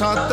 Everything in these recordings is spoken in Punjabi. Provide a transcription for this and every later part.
ਸਤ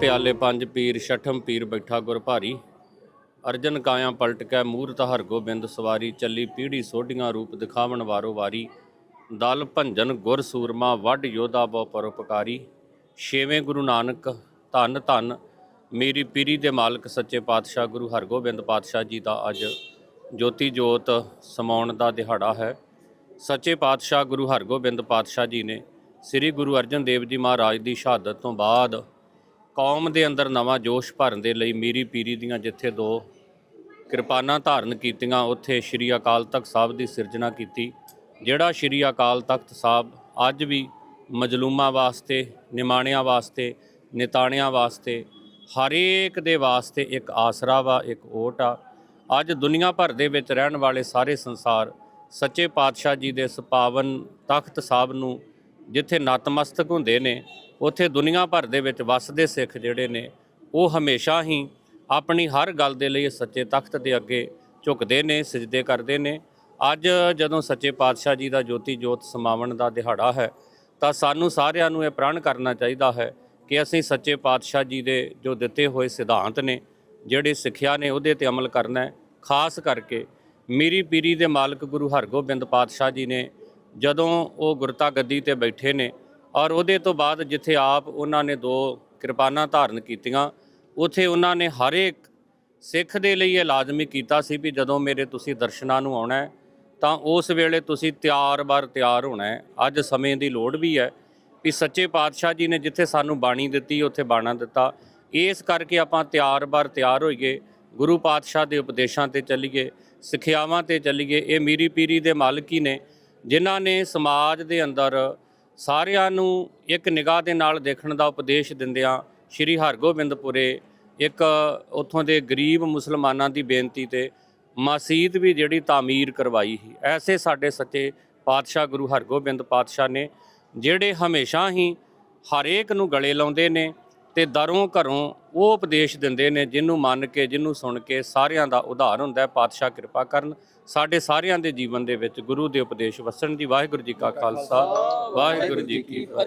ਪਿਆਲੇ ਪੰਜ ਪੀਰ, ਛਠਮ ਪੀਰ ਬੈਠਾ ਗੁਰ ਭਾਰੀ। ਅਰਜਨ ਕਾਇਆ ਪਲਟ ਕੇ ਮੂਰਤ ਹਰ ਗੋਬਿੰਦ ਸਵਾਰੀ, ਚੱਲੀ ਪੀੜੀ ਸੋਢੀਆਂ ਰੂਪ ਦਿਖਾਵਣ ਵਾਰੋ ਵਾਰੀ। ਦਲ ਭੰਜਨ ਗੁਰ ਸੂਰਮਾ ਵੱਡ ਯੋਧਾ ਬਹੁ ਪਰਉਪਕਾਰੀ ਛੇਵੇਂ ਗੁਰੂ ਨਾਨਕ ਧੰਨ ਧੰਨ, ਮੇਰੀ ਪੀਰੀ ਦੇ ਮਾਲਕ ਸੱਚੇ ਪਾਤਸ਼ਾਹ ਗੁਰੂ ਹਰਗੋਬਿੰਦ ਪਾਤਸ਼ਾਹ ਜੀ ਦਾ ਅੱਜ ਜੋਤੀ ਜੋਤ ਸਮਾਉਣ ਦਾ ਦਿਹਾੜਾ ਹੈ। ਸੱਚੇ ਪਾਤਸ਼ਾਹ ਗੁਰੂ ਹਰਗੋਬਿੰਦ ਪਾਤਸ਼ਾਹ ਜੀ ਨੇ ਸ੍ਰੀ ਗੁਰੂ ਅਰਜਨ ਦੇਵ ਜੀ ਮਹਾਰਾਜ ਦੀ ਸ਼ਹਾਦਤ ਤੋਂ ਬਾਅਦ ਕੌਮ ਦੇ ਅੰਦਰ ਨਵਾਂ ਜੋਸ਼ ਭਰਨ ਦੇ ਲਈ ਮੀਰੀ ਪੀਰੀ ਦੀਆਂ ਜਿੱਥੇ ਦੋ ਕਿਰਪਾਨਾਂ ਧਾਰਨ ਕੀਤੀਆਂ, ਉੱਥੇ ਸ਼੍ਰੀ ਅਕਾਲ ਤਖਤ ਸਾਹਿਬ ਦੀ ਸਿਰਜਣਾ ਕੀਤੀ, ਜਿਹੜਾ ਸ਼੍ਰੀ ਅਕਾਲ ਤਖਤ ਸਾਹਿਬ ਅੱਜ ਵੀ ਮਜਲੂਮਾਂ ਵਾਸਤੇ, ਨਿਮਾਣਿਆਂ ਵਾਸਤੇ, ਨਿਤਾਣਿਆਂ ਵਾਸਤੇ, ਹਰੇਕ ਦੇ ਵਾਸਤੇ ਇੱਕ ਆਸਰਾ ਵਾ, ਇੱਕ ਓਟ ਆ। ਅੱਜ ਦੁਨੀਆ ਭਰ ਦੇ ਵਿੱਚ ਰਹਿਣ ਵਾਲੇ ਸਾਰੇ ਸੰਸਾਰ ਸੱਚੇ ਪਾਤਸ਼ਾਹ ਜੀ ਦੇ ਇਸ ਪਾਵਨ ਤਖਤ ਸਾਹਿਬ ਨੂੰ ਜਿੱਥੇ ਨਤਮਸਤਕ ਹੁੰਦੇ ਨੇ, ਉੱਥੇ ਦੁਨੀਆ ਭਰ ਦੇ ਵਿੱਚ ਵੱਸਦੇ ਸਿੱਖ ਜਿਹੜੇ ਨੇ, ਉਹ ਹਮੇਸ਼ਾ ਹੀ ਆਪਣੀ ਹਰ ਗੱਲ ਦੇ ਲਈ ਸੱਚੇ ਤਖਤ ਦੇ ਅੱਗੇ ਝੁਕਦੇ ਨੇ, ਸਜਦੇ ਕਰਦੇ ਨੇ। ਅੱਜ ਜਦੋਂ ਸੱਚੇ ਪਾਤਸ਼ਾਹ ਜੀ ਦਾ ਜੋਤੀ ਜੋਤ ਸਮਾਵਣ ਦਾ ਦਿਹਾੜਾ ਹੈ, ਤਾਂ ਸਾਨੂੰ ਸਾਰਿਆਂ ਨੂੰ ਇਹ ਪ੍ਰਣ ਕਰਨਾ ਚਾਹੀਦਾ ਹੈ ਕਿ ਅਸੀਂ ਸੱਚੇ ਪਾਤਸ਼ਾਹ ਜੀ ਦੇ ਜੋ ਦਿੱਤੇ ਹੋਏ ਸਿਧਾਂਤ ਨੇ, ਜਿਹੜੇ ਸਿੱਖਿਆ ਨੇ ਉਹਦੇ ਤੇ ਅਮਲ ਕਰਨਾ ਹੈ। ਖਾਸ ਕਰਕੇ ਮੀਰੀ ਪੀਰੀ ਦੇ ਮਾਲਕ ਗੁਰੂ ਹਰਗੋਬਿੰਦ ਪਾਤਸ਼ਾਹ ਜੀ ਨੇ ਜਦੋਂ ਉਹ ਗੁਰਤਾ ਗੱਦੀ ਤੇ ਬੈਠੇ ਨੇ ਔਰ ਉਹਦੇ ਤੋਂ ਬਾਅਦ ਜਿੱਥੇ ਆਪ ਉਹਨਾਂ ਨੇ ਦੋ ਕਿਰਪਾਨਾਂ ਧਾਰਨ ਕੀਤੀਆਂ, ਉਥੇ ਉਹਨਾਂ ਨੇ ਹਰ ਇੱਕ ਸਿੱਖ ਦੇ ਲਈ ਇਹ ਲਾਜ਼ਮੀ ਕੀਤਾ ਸੀ ਵੀ ਜਦੋਂ ਮੇਰੇ ਤੁਸੀਂ ਦਰਸ਼ਨਾਂ ਨੂੰ ਆਉਣਾ ਹੈ, ਤਾਂ ਉਸ ਵੇਲੇ ਤੁਸੀਂ ਤਿਆਰ-ਬਰ ਤਿਆਰ ਹੋਣਾ ਹੈ। ਅੱਜ ਸਮੇਂ ਦੀ ਲੋੜ ਵੀ ਹੈ ਵੀ ਸੱਚੇ ਪਾਤਸ਼ਾਹ ਜੀ ਨੇ ਜਿੱਥੇ ਸਾਨੂੰ ਬਾਣੀ ਦਿੱਤੀ, ਉੱਥੇ ਬਾਣਾ ਦਿੱਤਾ। ਇਸ ਕਰਕੇ ਆਪਾਂ ਤਿਆਰ-ਬਰ ਤਿਆਰ ਹੋਈਏ, ਗੁਰੂ ਪਾਤਸ਼ਾਹ ਦੇ ਉਪਦੇਸ਼ਾਂ ਤੇ ਚੱਲੀਏ, ਸਿੱਖਿਆਵਾਂ ਤੇ ਚੱਲੀਏ। ਇਹ ਮੀਰੀ ਪੀਰੀ ਦੇ ਮਾਲਕ ਹੀ ਨੇ। ਜਿਨ੍ਹਾਂ ਨੇ ਸਮਾਜ ਦੇ ਅੰਦਰ ਸਾਰਿਆਂ ਨੂੰ ਇੱਕ ਨਿਗਾਹ ਦੇ ਨਾਲ ਦੇਖਣ ਦਾ ਉਪਦੇਸ਼ ਦਿੰਦਿਆਂ ਸ੍ਰੀ ਹਰਗੋਬਿੰਦਪੁਰੇ ਇੱਕ ਉੱਥੋਂ ਦੇ ਗਰੀਬ ਮੁਸਲਮਾਨਾਂ ਦੀ ਬੇਨਤੀ ਤੇ ਮਸਜਿਦ ਵੀ ਜਿਹੜੀ ਤਾਮੀਰ ਕਰਵਾਈ ਸੀ। ਐਸੇ ਸਾਡੇ ਸੱਚੇ ਪਾਤਸ਼ਾਹ ਗੁਰੂ ਹਰਗੋਬਿੰਦ ਪਾਤਸ਼ਾਹ ਨੇ, ਜਿਹੜੇ ਹਮੇਸ਼ਾ ਹੀ ਹਰੇਕ ਨੂੰ ਗਲੇ ਲਾਉਂਦੇ ਨੇ ਤੇ ਦਰੋਂ ਘਰੋਂ ਉਹ ਉਪਦੇਸ਼ ਦਿੰਦੇ ਨੇ ਜਿਹਨੂੰ ਮੰਨ ਕੇ, ਜਿਹਨੂੰ ਸੁਣ ਕੇ ਸਾਰਿਆਂ ਦਾ ਉਧਾਰ ਹੁੰਦਾ ਹੈ, ਪਾਤਸ਼ਾਹ ਕਿਰਪਾ ਕਰਨ। ਸਾਡੇ ਸਾਰਿਆਂ ਦੇ ਜੀਵਨ ਦੇ ਵਿੱਚ ਗੁਰੂ ਦੇ ਉਪਦੇਸ਼ ਵਸਣ ਦੀ ਵਾਹਿਗੁਰੂ ਜੀ ਕਾ ਖਾਲਸਾ, ਵਾਹਿਗੁਰੂ ਜੀ ਕੀ ਫਤਿਹ।